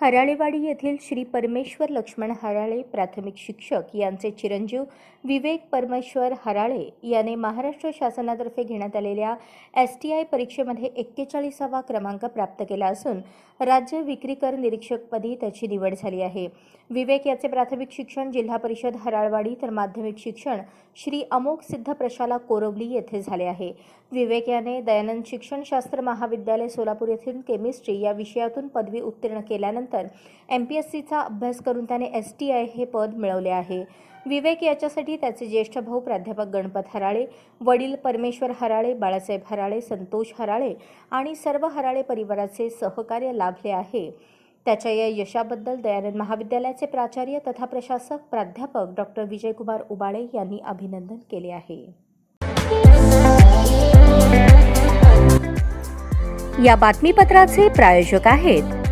हराळेवाडी येथील श्री परमेश्वर लक्ष्मण हराळे प्राथमिक शिक्षक यांचे चिरंजीव विवेक परमेश्वर हराळे याने महाराष्ट्र शासनातर्फे घेण्यात आलेल्या एस टी आय परीक्षेमध्ये एक्केचाळीसावा क्रमांक प्राप्त केला असून राज्य विक्री कर निरीक्षकपदी त्याची निवड झाली आहे. विवेक याचे प्राथमिक शिक्षण जिल्हा परिषद हराळवाडी तर माध्यमिक शिक्षण श्री अमोघ सिद्ध प्रशाला कोरवली येथे झाले आहे. विवेक याने दयानंद शिक्षणशास्त्र महाविद्यालय सोलापूर येथून केमिस्ट्री या विषयातून पदवी उत्तीर्ण केल्यानंतर एम पी एस सीचा अभ्यास करून त्याने एस टी आय हे पद मिळवले आहे. विवेक याच्यासाठी त्याचे ज्येष्ठ भाऊ प्राध्यापक गणपत हराळे वडील परमेश्वर हराळे बाळासाहेब हराळे संतोष हराळे आणि सर्व हराळे परिवाराचे सहकार्य लाभले आहे. त्याच्या या यशाबद्दल दयानंद महाविद्यालयाचे प्राचार्य तथा प्रशासक प्राध्यापक डॉक्टर विजयकुमार उबाळे यांनी अभिनंदन केले आहे. या बातमीपत्राचे प्रायोजक आहेत